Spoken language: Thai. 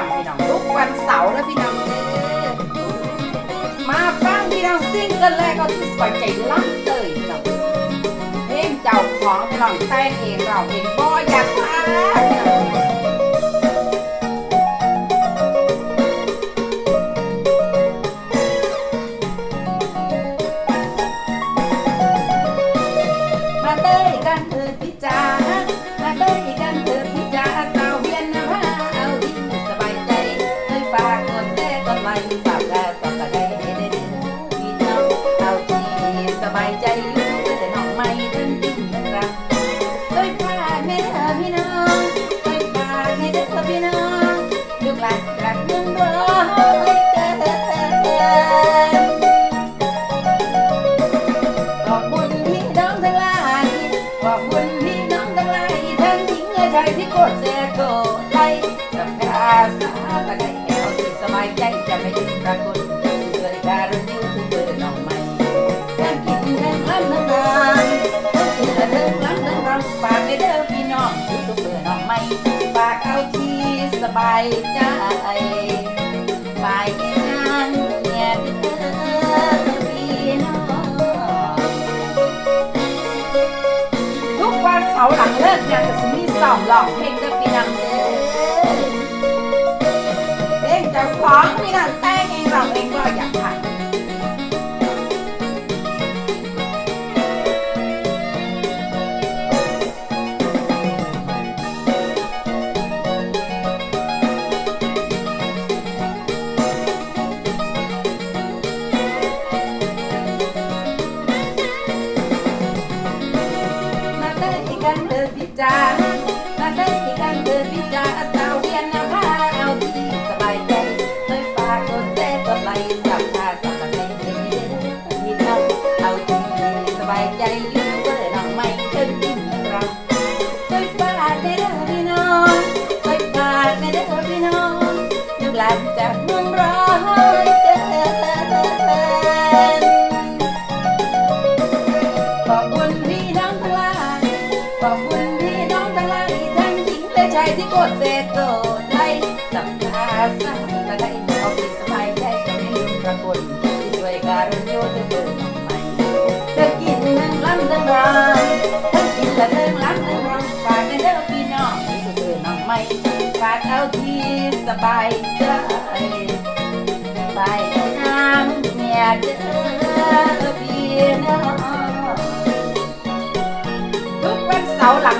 างพี่น้องทุกวันเสาร์นะพี่น้องเอมาฟังพี่น้องซิงเกัลแรกก็คือสบายใจลั่นเลยพี่น้องเพลงเจ้าของพี่น้องแต่งเองเราเองบ่อยากพลาเต้ยกันเถิดพี่จ๋ามาเต้ยกัน ท้กดไลค์ฝากแล้ฝากกระได้เด้อพี่น้องเอาทีสบายใจอยู่แต่น้องไม่ถึงจริงนะครับด้วยฝากให้เด้อพี่น้องด้วยฝากให้เด้อพี่น้องลูกหลานกลับเมืองร้อยเกินขอบคุณพี่น้องทั้งหลายขอบคุณพี่น้องทั้งหลายทั้งหญิงและชายที่กดแชร์กดไลค์สับขาสาตะไคร้ จะไม่ลืมปรากฏด้วยการันตีทุกเบอร์น้องใหม่ทั้งกินทั้งล้ำทั้งรานทั้งกินและทั้งล้ำทั้งรานฝากในเด้อพี่น้องทุกเบอร์น้องใหม่ฝากเอาที่สบายใจไปงานเนี่ยเด้อพี่น้องทุกวันเสาร์หลังเลิกงานจะมีสองหลองเพลง เจ้าข ยฝากในเด้อพี่น้องเคยฝากในเด้อพี่น้องลูกหลานจากเมืองร้อยเกินขอบคุณพี่น้องทั้งหลายขอบคุณพี่น้องทั้งหลายทั้งหญิงและชายที่กดเซโกดไลค์สับขาสับตะไคร้เอาที่ส ฝากเอาที่สบายใจไปน้ำเมียเด้อพี่น้องทุกวันเสาร์หลังเลิกงานก็จะมีสอบหลอกเพลง